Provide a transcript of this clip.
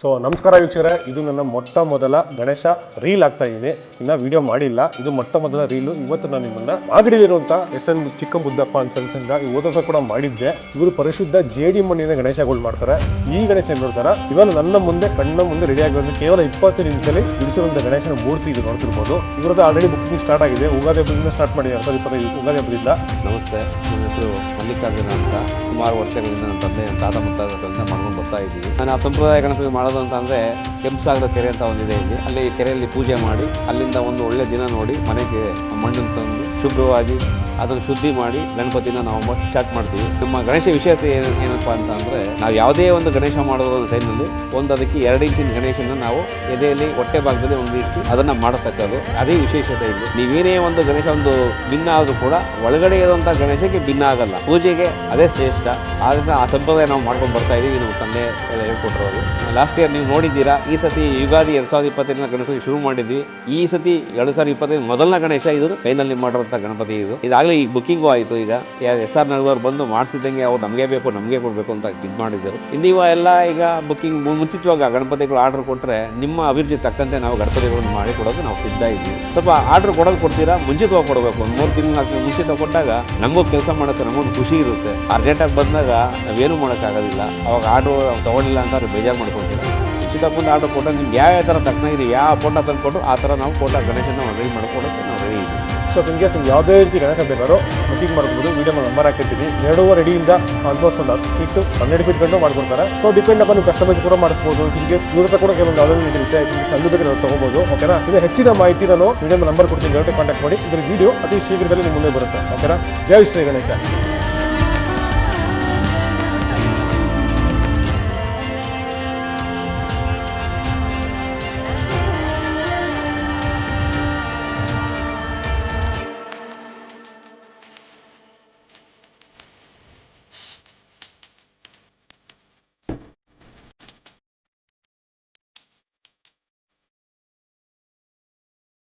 So ನಮಸ್ಕಾರ ವೀಕ್ಷಕರೇ. ಇದು ನನ್ನ ಮೊಟ್ಟ ಮೊದಲ ಗಣೇಶ ರೀಲ್ ಆಗ್ತಾ ಇದೆ. ಇನ್ನು ವಿಡಿಯೋ ಮಾಡಿಲ್ಲ. ಇದು ಮೊಟ್ಟ ಮೊದಲ ರೀಲು ಇವತ್ತು ನಾನು ನಿಮ್ಮನ್ನ ಮಾಗಡಿಲಿರುವಂಥ ಎಸ್ ಎನ್ ಚಿಕ್ಕ ಬುದ್ದಪ್ಪ ಅಂತ ಸಂಘದಿಂದ ಈ ಓದೋಸ ಕೂಡ ಮಾಡಿದ್ದೆ. ಇವರು ಪರಿಶುದ್ಧ ಜೇಡಿ ಮಣ್ಣಿನ ಗಣೇಶಗಳು ಮಾಡ್ತಾರೆ. ಈ ಗಣೇಶ ನೋಡ್ತಾರೆ ಇವನು ನನ್ನ ಮುಂದೆ, ಕಣ್ಣ ಮುಂದೆ ರೆಡಿ ಆಗಿರೋದು ಕೇವಲ ಇಪ್ಪತ್ತು ನಿಮಿಷದಲ್ಲಿ ಬಿಡಿಸಿರುವಂತ ಗಣೇಶನ ಮೂರ್ತಿ ಇದು ನೋಡ್ತಿರ್ಬೋದು. ಇವರದ್ದು ಆಲ್ರೆಡಿ ಬುಕ್ಕಿಂಗ್ ಸ್ಟಾರ್ಟ್ ಆಗಿದೆ. ಉಗಾದಿ ಹಬ್ಬದಿಂದ ಸ್ಟಾರ್ಟ್ ಮಾಡಿ ಎರಡು ಸಾವಿರದ ಇಪ್ಪತ್ತೈದು ಉಗಾದಿ ಹಬ್ಬದಿಂದ. ನಮಸ್ತೆ. ನನ್ನ ಹೆಸರು ಮಲ್ಲಿಕಾರ್ಜುನ ಅಂತ. ಸುಮಾರು ವರ್ಷಗಳಿಂದ ನನ್ನ ತಂದೆ ತಾತ ಮುತ್ತಾದ ಮಾಡ್ಕೊಂಡು ಬರ್ತಾ ಇದ್ದೀವಿ. ನಾನು ಆ ಸಂಪ್ರದಾಯ ಗಣಪತಿ ಮಾಡೋದು ಅಂತ ಅಂದರೆ ಕೆಂಪಸಾಗರ ಕೆರೆ ಅಂತ ಒಂದಿದೆ ಇಲ್ಲಿ. ಅಲ್ಲಿ ಕೆರೆಯಲ್ಲಿ ಪೂಜೆ ಮಾಡಿ ಅಲ್ಲಿಂದ ಒಂದು ಒಳ್ಳೆಯ ದಿನ ನೋಡಿ ಮನೆಗೆ ಮಣ್ಣನ್ನು ತಂದು ಶುಭ್ರವಾಗಿ ಅದನ್ನು ಶುದ್ಧಿ ಮಾಡಿ ಗಣಪತಿನ ನಾವು ಸ್ಟಾರ್ಟ್ ಮಾಡ್ತೀವಿ. ನಮ್ಮ ಗಣೇಶ ವಿಶೇಷತೆ ಏನು ಏನಪ್ಪ ಅಂತ ಅಂದರೆ ನಾವು ಯಾವುದೇ ಒಂದು ಗಣೇಶ ಮಾಡೋದು ಒಂದು ಟೈಮಲ್ಲಿ ಒಂದು ಅದಕ್ಕೆ ಎರಡು ಇಂಚಿನ ಗಣೇಶನ ನಾವು ಎದೆಯಲ್ಲಿ ಹೊಟ್ಟೆ ಭಾಗದಲ್ಲಿ ಒಂದು ಇಟ್ಟು ಅದನ್ನು ಮಾಡತಕ್ಕದ್ದು ಅದೇ ವಿಶೇಷತೆ ಇಲ್ಲಿ. ನೀವೇನೇ ಒಂದು ಗಣೇಶ ಒಂದು ಭಿನ್ನ ಆದರೂ ಕೂಡ ಒಳಗಡೆ ಇರುವಂಥ ಗಣೇಶಕ್ಕೆ ಭಿನ್ನ ಆಗಲ್ಲ. ಪೂಜೆಗೆ ಅದೇ ಶ್ರೇಷ್ಠ. ಆದ್ದರಿಂದ ಆ ಸಂಪ್ರದಾಯ ನಾವು ಮಾಡ್ಕೊಂಡು ಬರ್ತಾ ಇದ್ದೀವಿ ನಮ್ಮ ತಂದೆ ಎಲ್ಲ ಹೇಳ್ಕೊಟ್ಟಿರೋದು ಲಾಸ್ಟ್ ಇಯರ್ ನೀವು ನೋಡಿದ್ದೀರಾ, ಈ ಸತಿ ಯುಗಾದಿ ಎರಡು ಸಾವಿರದ ಇಪ್ಪತ್ತೈದನ ಗಣಪತಿ ಶುರು ಮಾಡಿದ್ವಿ. ಈ ಸತಿ ಎರಡು ಸಾವಿರದ ಇಪ್ಪತ್ತೈದು ಮೊದಲನೇ ಗಣೇಶ ಇದು ಕೈನಲ್ಲಿ ಮಾಡಿರೋಂಥ ಗಣಪತಿ ಇದು. ಇದಾಗಲೇ ಈಗ ಬುಕ್ಕಿಂಗು ಆಯಿತು ಈಗ. ಎಸ್ ಆರ್ ನಗರದವ್ರು ಬಂದು ಮಾಡ್ತಿದ್ದಂಗೆ ಅವ್ರು ನಮಗೆ ಬೇಕು, ನಮಗೆ ಕೊಡಬೇಕು ಅಂತ ಇದು ಮಾಡಿದ್ದರು ನೀವು ಎಲ್ಲ ಈಗ ಬುಕ್ಕಿಂಗ್ ಮುಂಚಿತವಾಗ ಗಣಪತಿಗಳು ಆರ್ಡರ್ ಕೊಟ್ಟರೆ ನಿಮ್ಮ ಅಭಿರುಚಿ ತಕ್ಕಂತೆ ನಾವು ಗಣಪತಿಗಳನ್ನು ಮಾಡಿ ಕೊಡೋದು ನಾವು ಸಿದ್ಧ ಇದ್ದೀವಿ. ಸ್ವಲ್ಪ ಆರ್ಡರ್ ಕೊಡೋದು ಕೊಡ್ತೀರಾ? ಮುಂಚಿತವಾಗಿ ಕೊಡಬೇಕು. ಒಂದು ಮೂರು ತಿಂಗಳು ನಾಲ್ಕು ಮುಂಚಿತ ಕೊಟ್ಟಾಗ ನಮಗೂ ಕೆಲಸ ಮಾಡೋಕ್ಕೆ ನಮಗೊಂದು ಖುಷಿ ಇರುತ್ತೆ. ಅರ್ಜೆಂಟಾಗಿ ಬಂದಾಗ ನಾವೇನು ಮಾಡೋಕ್ಕಾಗೋದಿಲ್ಲ ಅವಾಗ ಆರ್ಡ್ರು ತೊಗೊಂಡಿಲ್ಲ ಅಂತ ಅವ್ರು ಬೇಜಾರು ಮಾಡ್ಕೊಳ್ತೀರಾ? ಉಚಿತ ಬಂದು ಆರ್ಡರ್ ಕೊಟ್ಟಾಗ ನಿಮ್ಗೆ ಯಾವ ಯಾವ ಥರ ತಕ್ಕನಾಗಿದೆ ಯಾವ ಫೋಟೋ ತಂದು ಕೊಟ್ಟು ಆ ಥರ ನಾವು ಫೋಟೋ ಗಣೇಶನ ರೆಡಿ ಮಾಡ್ಕೊಡೋಕ್ಕೆ ನಾವು ರೆಡಿ ಇದ್ದೀವಿ. ಸೊ ನಿಮಗೆ ಯಾವುದೇ ರೀತಿ ಗಣೇಶ ಬೇಕಾದ್ರೂ ಬುಕ್ಕಿಂಗ್ ಮಾಡ್ಬೋದು. ವೀಡಿಯೋ ನಂಬರ್ ಹಾಕಿರ್ತೀವಿ ಎರಡೂವರೆ ರೆಡಿಯಿಂದ ಆಲ್ಮೋಸ್ಟ್ ಒಂದು ಹತ್ತು ಫೀಟ್ ಹನ್ನೆರಡು ಫೀಟ್ ಗಂಟು ಮಾಡ್ಕೊಡ್ತಾರೆ. ಸೊ ಡಿಪೆಂಡ್ ಅಪ್ಪ ನೀವು ಕಸ್ಟಮೈಸ್ ಕೂಡ ಮಾಡಿಸ್ಬೋದು. ನಿಮಗೆ ಇವ್ರ ಕೂಡ ಕೆಲವೊಂದು ಯಾವುದೋ ಇರುತ್ತೆ. ಸಣ್ಣ ಅದು ತಗೋಬೋದು. ಓಕೆನಾ ಇದು ಹೆಚ್ಚಿನ ಮಾಹಿತಿ ನಾನು ವೀಡಿಯೋ ನಂಬರ್ ಕೊಡ್ತೀನಿ. ಡೈರೆಕ್ಟ್ ಕಾಂಟ್ಯಾಕ್ಟ್ ಮಾಡಿ. ಇದ್ರ ವಿಡಿಯೋ ಅತಿ ಶೀಘ್ರದಲ್ಲಿ ನಿಮ್ಮ ಮುಂದೆ ಬರುತ್ತೆ. ಓಕೆನಾ ಜೈ ಶ್ರೀ ಗಣೇಶ.